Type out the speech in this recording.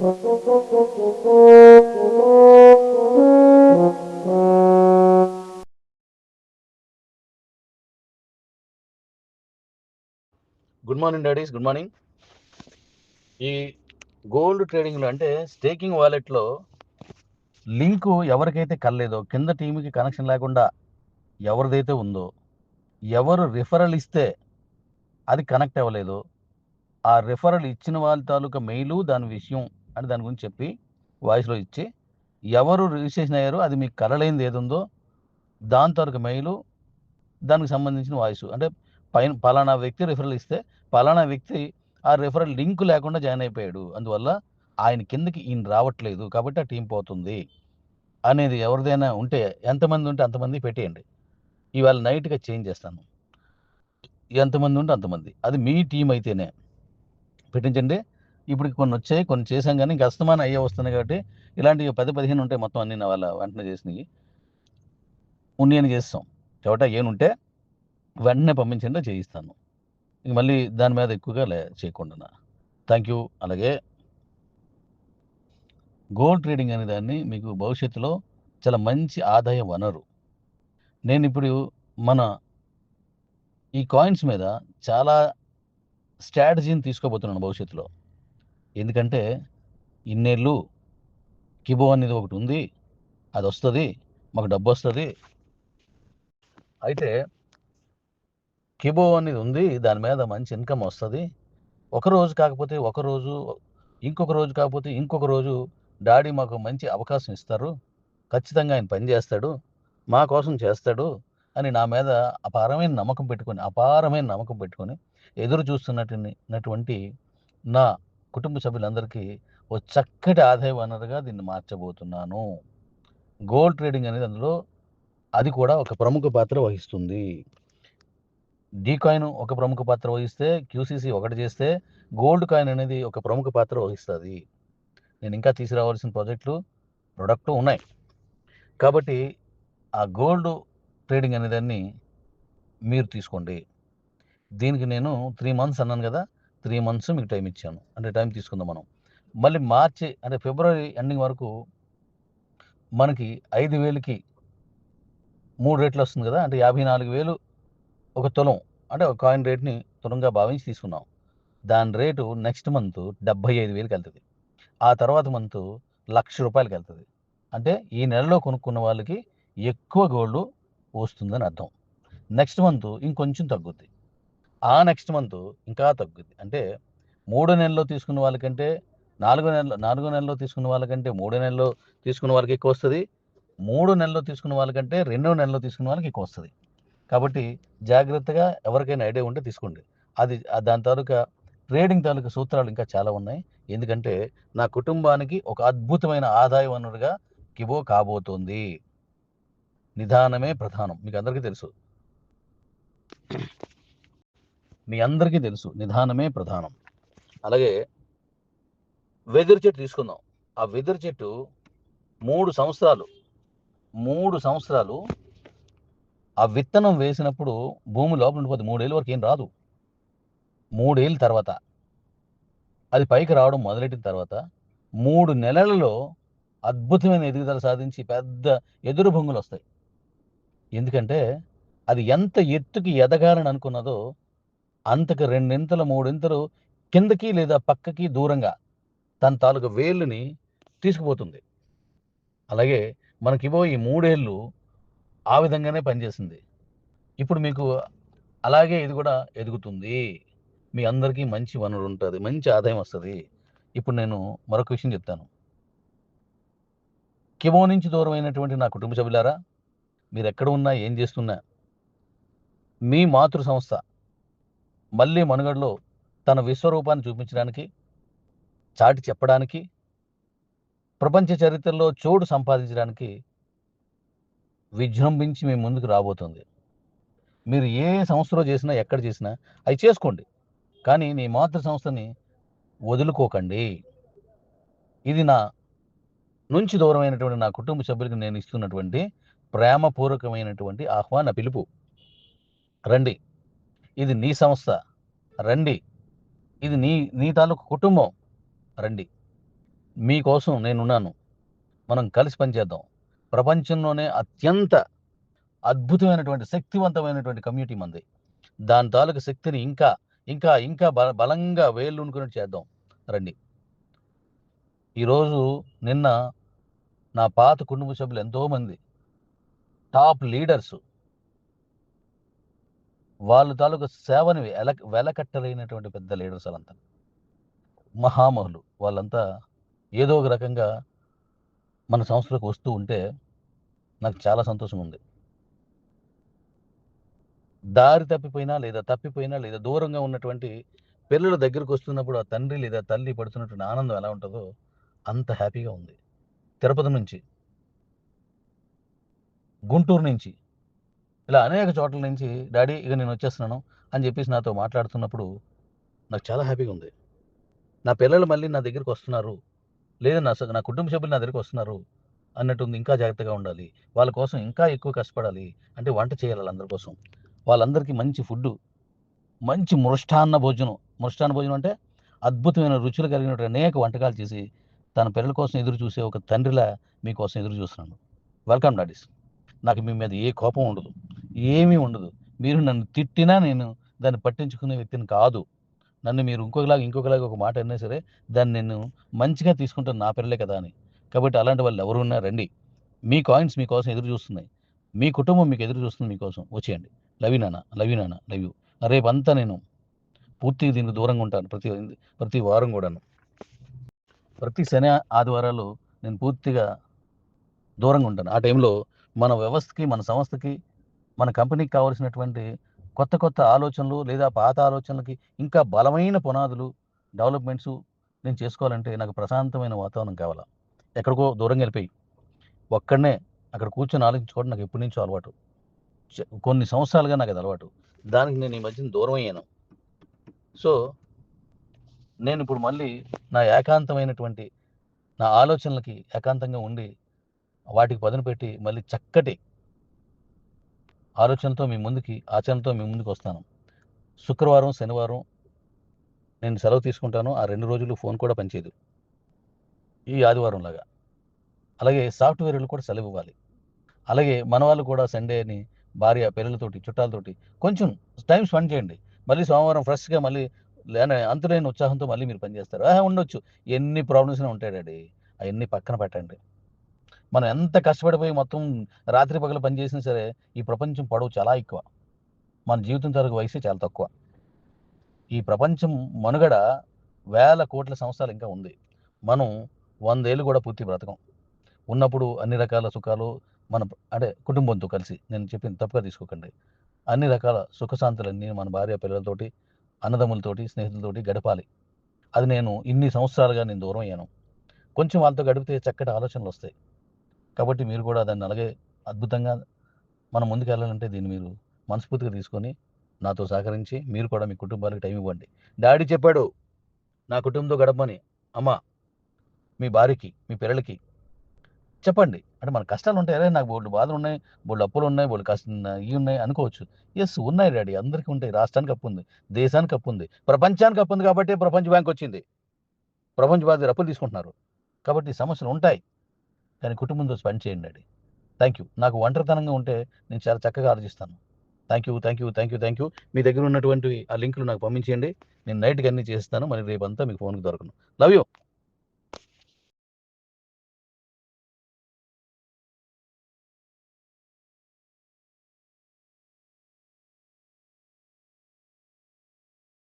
Good morning daddies good morning ఈ gold ట్రేడింగ్లో అంటే స్టేకింగ్ వాలెట్లో లింకు ఎవరికైతే కలలేదో కింద టీంకి కనెక్షన్ లేకుండా ఎవరిదైతే ఉందో ఎవరు రిఫరల్ ఇస్తే అది కనెక్ట్ అవ్వలేదు. ఆ రిఫరల్ ఇచ్చిన వాళ్ళ తాలూకా మెయిలు దాని విషయం అని దాని గురించి చెప్పి వాయిస్లో ఇచ్చి ఎవరు రిజిస్ట్రేషన్ అయ్యారో అది మీకు కలలేనిది ఏది ఉందో దాని మెయిలు దానికి సంబంధించిన వాయిస్. అంటే పైన పలానా వ్యక్తి రిఫరల్ ఇస్తే పలానా వ్యక్తి ఆ రిఫరల్ లింక్ లేకుండా జాయిన్ అయిపోయాడు. అందువల్ల ఆయన కిందకి ఈయన రావట్లేదు కాబట్టి ఆ టీం పోతుంది అనేది ఎవరిదైనా ఉంటే ఎంతమంది ఉంటే అంతమంది పెట్టేయండి. ఇవాళ నైట్గా చేంజ్ చేస్తాను. ఎంతమంది ఉంటే అంతమంది. అది మీ టీం అయితేనే పెట్టించండి. ఇప్పుడు కొన్ని వచ్చాయి కొన్ని చేసాం కానీ ఇంకా అస్తమానం అయ్యే వస్తున్నాయి కాబట్టి ఇలాంటివి పది పదిహేను ఉంటాయి మొత్తం అన్ని వాళ్ళ వెంటనే చేసినవి. ఉన్నియని చేస్తాం. కాబట్టి ఏనుంటే వెంటనే పంపించండి చేయిస్తాను. ఇంక మళ్ళీ దాని మీద ఎక్కువగా లే చేయకుండా థ్యాంక్ యూ అలాగే గోల్డ్ ట్రేడింగ్ అనే దాన్ని మీకు భవిష్యత్తులో చాలా మంచి ఆదాయ వనరు. నేను ఇప్పుడు మన ఈ కాయిన్స్ మీద చాలా స్ట్రాటజీని తీసుకోబోతున్నాను భవిష్యత్తులో. ఎందుకంటే ఇన్నేళ్ళు కిబో అనేది ఒకటి ఉంది అది వస్తుంది మాకు డబ్బు వస్తుంది. అయితే కిబో అనేది ఉంది దాని మీద మంచి ఇన్కమ్ వస్తుంది. ఒక రోజు కాకపోతే ఒక రోజు ఇంకొక రోజు కాకపోతే ఇంకొక రోజు డాడీ మాకు మంచి అవకాశం ఇస్తారు. ఖచ్చితంగా ఆయన పని చేస్తాడు మా కోసం చేస్తాడు అని నా మీద అపారమైన నమ్మకం పెట్టుకొని అపారమైన నమ్మకం పెట్టుకొని ఎదురు చూస్తున్నటువంటి నా కుటుంబ సభ్యులందరికీ ఓ చక్కటి ఆదాయ వనరుగా దీన్ని మార్చబోతున్నాను. గోల్డ్ ట్రేడింగ్ అనేది అందులో అది కూడా ఒక ప్రముఖ పాత్ర వహిస్తుంది. డీ కాయిన్ ఒక ప్రముఖ పాత్ర వహిస్తే క్యూసీసీ ఒకటి చేస్తే గోల్డ్ కాయిన్ అనేది ఒక ప్రముఖ పాత్ర వహిస్తుంది. నేను ఇంకా తీసుకురావాల్సిన ప్రాజెక్టులు ప్రొడక్టు ఉన్నాయి. కాబట్టి ఆ గోల్డ్ ట్రేడింగ్ అనేదాన్ని మీరు తీసుకోండి. దీనికి నేను త్రీ మంత్స్ అన్నాను కదా త్రీ మంత్స్ మీకు టైం ఇచ్చాను. అంటే టైం తీసుకుందాం మనం. మళ్ళీ మార్చి అంటే ఫిబ్రవరి ఎండింగ్ వరకు మనకి ఐదు వేలకి మూడు రేట్లు వస్తుంది కదా అంటే యాభై నాలుగు వేలు ఒక తులం అంటే ఒక కాయిన్ రేట్ని తులంగా భావించి తీసుకున్నాం. దాని రేటు నెక్స్ట్ మంత్ డెబ్బై ఐదు వేలకి వెళ్తుంది. ఆ తర్వాత మంత్ లక్ష రూపాయలకి వెళ్తుంది. అంటే ఈ నెలలో కొనుక్కున్న వాళ్ళకి ఎక్కువ గోల్డ్ వస్తుందని అర్థం. నెక్స్ట్ మంత్ ఇంకొంచెం తగ్గుద్ది. ఆ నెక్స్ట్ మంత్ ఇంకా తగ్గుద్ది. అంటే మూడు నెలల్లో తీసుకున్న వాళ్ళకంటే నాలుగో నెల నాలుగో నెలల్లో తీసుకున్న వాళ్ళకంటే మూడో నెలల్లో తీసుకున్న వాళ్ళకి ఎక్కువ వస్తుంది. మూడు నెలల్లో తీసుకున్న వాళ్ళకంటే రెండో నెలలో తీసుకున్న వాళ్ళకి ఎక్కువ వస్తుంది. కాబట్టి జాగ్రత్తగా ఎవరికైనా ఐడియా ఉంటే తీసుకోండి. అది దాని తాలూకా ట్రేడింగ్ తాలూకా సూత్రాలు ఇంకా చాలా ఉన్నాయి. ఎందుకంటే నా కుటుంబానికి ఒక అద్భుతమైన ఆదాయ వనరుగా కిబో కాబోతోంది. నిదానమే ప్రధానం. మీకు అందరికీ తెలుసు. మీ అందరికీ తెలుసు నిదానమే ప్రధానం. అలాగే వెదురు చెట్టు తీసుకుందాం. ఆ వెదురు చెట్టు మూడు సంవత్సరాలు మూడు సంవత్సరాలు ఆ విత్తనం వేసినప్పుడు భూమి లోపల ఉండిపోతుంది మూడేళ్ళ వరకు ఏం రాదు. మూడేళ్ళ తర్వాత అది పైకి రావడం మొదలెట్టిన తర్వాత మూడు నెలలలో అద్భుతమైన ఎదుగుదల సాధించి పెద్ద ఎదురు భొంగులు వస్తాయి ఎందుకంటే అది ఎంత ఎత్తుకి ఎదగాలని అనుకున్నదో అంతకు రెండింతలు మూడింతలు కిందకి లేదా పక్కకి దూరంగా తన తాలూకు వేళ్ళని తీసుకుపోతుంది. అలాగే మనకివో ఈ మూడేళ్ళు ఆ విధంగానే పనిచేసింది. ఇప్పుడు మీకు అలాగే ఇది కూడా ఎదుగుతుంది. మీ అందరికీ మంచి వనరు ఉంటుంది మంచి ఆదాయం వస్తుంది. ఇప్పుడు నేను మరొక విషయం చెప్తాను. కిమో నుంచి దూరమైనటువంటి నా కుటుంబ సభ్యులారా మీరు ఎక్కడ ఉన్నా ఏం చేస్తున్నా మీ మాతృ సంస్థ మళ్ళీ మనుగడలో తన విశ్వరూపాన్ని చూపించడానికి చాటి చెప్పడానికి ప్రపంచ చరిత్రలో చోటు సంపాదించడానికి విజృంభించి మీ ముందుకు రాబోతుంది. మీరు ఏ సంస్థలో చేసినా ఎక్కడ చేసినా అవి చేసుకోండి. కానీ నీ మాతృ సంస్థని వదులుకోకండి. ఇది నా నుంచి దూరమైనటువంటి నా కుటుంబ సభ్యులకు నేను ఇస్తున్నటువంటి ప్రేమపూర్వకమైనటువంటి ఆహ్వాన పిలుపు. రండి. ఇది నీ సంస్థ. రండి. ఇది నీ నీ తాలూకు కుటుంబం. రండి. మీకోసం నేనున్నాను. మనం కలిసి పనిచేద్దాం. ప్రపంచంలోనే అత్యంత అద్భుతమైనటువంటి శక్తివంతమైనటువంటి కమ్యూనిటీ మంది. దాని తాలూకు శక్తిని ఇంకా ఇంకా ఇంకా బల బలంగా వేళ్ళునుకున్నట్టు చేద్దాం. రండి. ఈరోజు నిన్న నా పాత కుటుంబ సభ్యులు ఎంతోమంది. Top leaders. వాళ్ళ తాలూకు సేవని వెల వెలకట్టలేనటువంటి పెద్ద లీడర్స్ వాళ్ళంతా మహామహులు. వాళ్ళంతా ఏదో ఒక రకంగా మన సంస్థలకు వస్తూ ఉంటే నాకు చాలా సంతోషం ఉంది దారి తప్పిపోయినా లేదా తప్పిపోయినా లేదా దూరంగా ఉన్నటువంటి పిల్లల దగ్గరకు వస్తున్నప్పుడు ఆ తండ్రి లేదా తల్లి పడుతున్నటువంటి ఆనందం ఎలా ఉంటుందో అంత హ్యాపీగా ఉంది. తిరుపతి నుంచి గుంటూరు నుంచి ఇలా అనేక చోట్ల నుంచి డాడీ ఇక నేను వచ్చేస్తున్నాను అని చెప్పేసి నాతో మాట్లాడుతున్నప్పుడు నాకు చాలా హ్యాపీగా ఉంది. నా పిల్లలు మళ్ళీ నా దగ్గరికి వస్తున్నారు. లేదా నా స- నా కుటుంబ సభ్యులు నా దగ్గరికి వస్తున్నారు అన్నట్టుంది ఇంకా జాగ్రత్తగా ఉండాలి. వాళ్ళ కోసం ఇంకా ఎక్కువ కష్టపడాలి. అంటే వంట చేయాలి వాళ్ళందరి కోసం. వాళ్ళందరికీ మంచి ఫుడ్ మంచి మృష్టాన్న భోజనం. మృష్టాన్న భోజనం అంటే అద్భుతమైన రుచులు కలిగినటువంటి అనేక వంటకాలు చేసి తన పిల్లల కోసం ఎదురు చూసే ఒక తండ్రిలా మీకోసం ఎదురు చూస్తున్నాను. Welcome daddies. నాకు మీ మీద ఏ కోపం ఉండదు. ఏమీ ఉండదు. మీరు నన్ను తిట్టినా నేను దాన్ని పట్టించుకునే వ్యక్తిని కాదు. నన్ను మీరు ఇంకొకలాగా ఇంకొకలాగా ఒక మాట అన్నా సరే దాన్ని నేను మంచిగా తీసుకుంటాను నా పిల్లలే కదా అని. కాబట్టి అలాంటి వాళ్ళు ఎవరు ఉన్నా రండి. మీ కాయిన్స్ మీకోసం ఎదురు చూస్తున్నాయి. మీ కుటుంబం మీకు ఎదురు చూస్తుంది మీకోసం వచ్చేయండి. లవ్ యూ నాన్న లవ్ యూ నాన్న లవ్ యూ. రేపంతా నేను పూర్తిగా దీనికి దూరంగా ఉంటాను. ప్రతి ప్రతి వారం కూడాను. ప్రతి శని ఆదివారాలు నేను పూర్తిగా దూరంగా ఉంటాను. ఆ టైంలో మన వ్యవస్థకి మన సంస్థకి మన కంపెనీకి కావాల్సినటువంటి కొత్త కొత్త ఆలోచనలు లేదా పాత ఆలోచనలకి ఇంకా బలమైన పునాదులు డెవలప్మెంట్స్ నేను చేసుకోవాలంటే నాకు ప్రశాంతమైన వాతావరణం కావాలా. ఎక్కడికో దూరంగా వెళ్ళిపోయి ఒక్కడనే అక్కడ కూర్చొని ఆలోచించుకోవడం నాకు ఎప్పటి నుంచో అలవాటు. కొన్ని సంవత్సరాలుగా నాకు అది అలవాటు. దానికి నేను ఈ మధ్యన దూరం అయ్యాను. సో నేను ఇప్పుడు మళ్ళీ నా ఏకాంతమైనటువంటి నా ఆలోచనలకి ఏకాంతంగా ఉండి వాటికి పదును పెట్టి మళ్ళీ చక్కటి ఆలోచనతో మీ ముందుకి ఆచరణతో మీ ముందుకు వస్తాను. శుక్రవారం శనివారం నేను సెలవు తీసుకుంటాను. ఆ రెండు రోజులు ఫోన్ కూడా పనిచేయదు. ఈ ఆదివారం లాగా. అలాగే సాఫ్ట్వేర్లు కూడా సెలవు ఇవ్వాలి. అలాగే మన వాళ్ళు కూడా సండేని భార్య పిల్లలతోటి చుట్టాలతోటి కొంచెం టైం స్పెండ్ చేయండి. మళ్ళీ సోమవారం ఫ్రెష్గా మళ్ళీ లేని అంతులేని ఉత్సాహంతో మళ్ళీ మీరు పనిచేస్తారు. ఆహా ఉండొచ్చు. ఎన్ని ప్రాబ్లమ్స్ ఉంటాయి డాడీ. అవన్నీ పక్కన పెట్టండి. మనం ఎంత కష్టపడిపోయి మొత్తం రాత్రి పగలు పని చేసినా సరే ఈ ప్రపంచం పొడవు చాలా ఎక్కువ. మన జీవితం తరకు వయసు చాలా తక్కువ. ఈ ప్రపంచం మనుగడ వేల కోట్ల సంవత్సరాలు ఇంకా ఉంది. మనం వందేళ్ళు కూడా పూర్తి బ్రతకం. ఉన్నప్పుడు అన్ని రకాల సుఖాలు మన అంటే కుటుంబంతో కలిసి నేను చెప్పింది తప్పుగా తీసుకోకండి. అన్ని రకాల సుఖశాంతులన్నీ మన భార్య పిల్లలతోటి అన్నదమ్ములతోటి స్నేహితులతోటి గడపాలి. అది నేను ఇన్ని సంవత్సరాలుగా నేను దూరం అయ్యాను. కొంచెం వాళ్ళతో గడిపితే చక్కటి ఆలోచనలు వస్తాయి. కాబట్టి మీరు కూడా దాన్ని అలాగే అద్భుతంగా మనం ముందుకు వెళ్ళాలంటే దీన్ని మీరు మనస్ఫూర్తిగా తీసుకొని నాతో సహకరించి మీరు కూడా మీ కుటుంబానికి టైం ఇవ్వండి. డాడీ చెప్పాడు నా కుటుంబంతో గడపమని. అమ్మ మీ భార్యకి మీ పిల్లలకి చెప్పండి. అంటే మన కష్టాలు ఉంటాయి. అరే నాకు బోళ్ళు బాధలు ఉన్నాయి బోళ్ళు అప్పులు ఉన్నాయి బోళ్ళు కష్టం ఇవి ఉన్నాయి అనుకోవచ్చు. ఎస్ ఉన్నాయి డాడీ. అందరికీ ఉంటాయి. రాష్ట్రానికి అప్పు ఉంది దేశానికి అప్పు ఉంది ప్రపంచానికి అప్పు ఉంది కాబట్టి ప్రపంచ బ్యాంక్ వచ్చింది. ప్రపంచ బాధ్యత అప్పులు తీసుకుంటున్నారు. కాబట్టి సమస్యలు ఉంటాయి. కానీ కుటుంబంతో స్పెండ్ చేయండి డాడీ థ్యాంక్ యూ. నాకు ఒంటరితనంగా ఉంటే నేను చాలా చక్కగా ఆలోచిస్తాను. Thank you thank you thank you thank you. మీ దగ్గర ఉన్నటువంటి ఆ లింకులు నాకు పంపించేయండి. నేను నైట్కి అన్ని చేస్తాను మరి రేపంతా మీకు ఫోన్కి దొరకను. Love you.